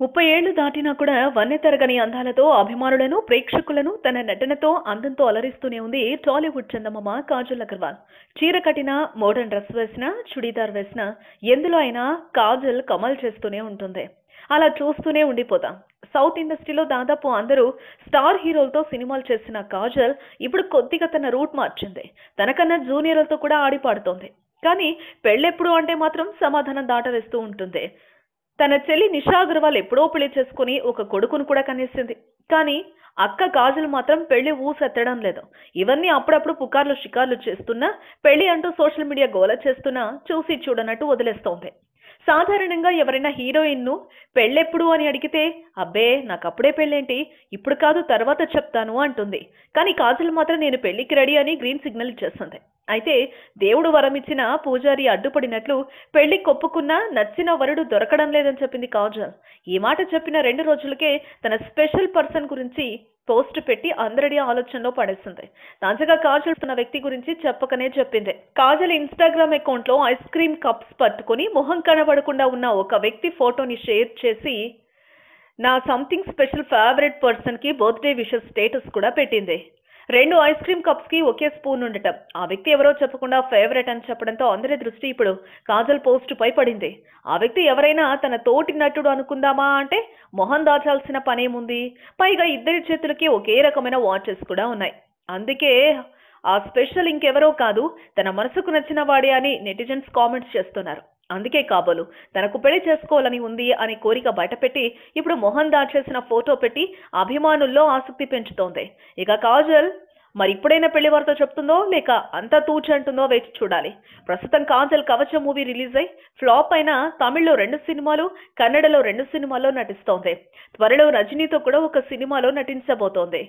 ముప్పై ఏళ్ళు దాటినా కూడా వన్నెతరగని అందాలతో అభిమానులను ప్రేక్షకులను తన నటనతో అందంతో అలరిస్తూనే ఉంది టాలీవుడ్ చందమామ కాజల్ అగర్వాల్. చీర కట్టిన మోడర్న్ డ్రెస్ వేసిన చుడీదార్ వేసిన ఎందులో అయినా కాజల్ కమల్ చేస్తూనే ఉంటుంది. అలా చూస్తూనే ఉండిపోతాం. సౌత్ ఇండస్ట్రీలో దాదాపు అందరూ స్టార్ హీరోలతో సినిమాలు చేసిన కాజల్ ఇప్పుడు కొద్దిగా తన రూట్ మార్చింది. తనకన్నా జూనియర్లతో కూడా ఆడిపాడుతోంది. కానీ పెళ్ళెప్పుడు అంటే మాత్రం సమాధానం దాటవేస్తూ ఉంటుంది. తన చెల్లి నిషా అగర్వాల్ ఎప్పుడో పెళ్ళి చేసుకుని ఒక కొడుకును కూడా కనేసింది కానీ అక్క కాజల్ మాత్రం పెళ్ళి ఊసెత్తడం లేదు. ఇవన్నీ అప్పుడప్పుడు పుకార్లు షికార్లు చేస్తున్నా పెళ్ళి అంటూ సోషల్ మీడియా గోల చేస్తున్నా చూసి చూడనట్టు వదిలేస్తోంది. సాధారణంగా ఎవరైనా హీరోయిన్ను పెళ్ళెప్పుడు అని అడిగితే అబ్బే నాకు అప్పుడే పెళ్ళేంటి? ఇప్పుడు కాదు తర్వాత చెప్తాను అంటుంది. కానీ కాజల్ మాత్రం నేను పెళ్ళికి రెడీ అని గ్రీన్ సిగ్నల్ ఇచ్చేస్తుంది. అయితే దేవుడు వరమిచ్చిన పూజారి అడ్డుపడినట్లు పెళ్ళి కొప్పుకున్నా నచ్చిన వరుడు దొరకడం లేదని చెప్పింది కాజల్. ఈ మాట చెప్పిన రెండు రోజులకే తన స్పెషల్ పర్సన్ గురించి పోస్ట్ పెట్టి అందరినీ ఆలోచనలో పడేస్తుంది తాజాగా కాజల్ తన వ్యక్తి గురించి చెప్పకనే చెప్పింది. కాజల్ ఇన్స్టాగ్రామ్ అకౌంట్లో ఐస్ క్రీమ్ కప్స్ పట్టుకుని మొహం కనబడకుండా ఉన్న ఒక వ్యక్తి ఫోటోని షేర్ చేసి నా సంథింగ్ స్పెషల్ ఫేవరెట్ పర్సన్కి బర్త్డే విషెస్ స్టేటస్ కూడా పెట్టింది. రెండు ఐస్ క్రీమ్ కప్స్కి ఒకే స్పూన్ ఉండటం. ఆ వ్యక్తి ఎవరో చెప్పకుండా ఫేవరెట్ అని చెప్పడంతో అందరి దృష్టి ఇప్పుడు కాజల్ పోస్ట్ పై పడింది. ఆ వ్యక్తి ఎవరైనా తన తోటి నటుడు అనుకుందామా అంటే మొహం దాచాల్సిన పనేముంది? పైగా ఇద్దరి చేతులకి ఒకే రకమైన వాచెస్ కూడా ఉన్నాయి. అందుకే ఆ స్పెషల్ ఇంకెవరో కాదు తన మనసుకు నచ్చిన వాడే అని నెటిజన్స్ కామెంట్స్ చేస్తున్నారు. అందుకే కాబోలు తనకు పెళ్ళి చేసుకోవాలని ఉంది అనే కోరిక బయటపెట్టి ఇప్పుడు మొహం దాచేసిన ఫోటో పెట్టి అభిమానుల్లో ఆసక్తి పెంచుతోంది. ఇక కాజల్ మరి ఇప్పుడైనా పెళ్ళి వారితో చెప్తుందో లేక అంతా తూచంటుందో వేచి చూడాలి. ప్రస్తుతం కాజల్ కవచ మూవీ రిలీజ్ అయి ఫ్లాప్ అయిన తమిళ్ళో రెండు సినిమాలు కన్నడలో రెండు సినిమాల్లో నటిస్తోంది. త్వరలో రజనీతో కూడా ఒక సినిమాలో నటించబోతోంది.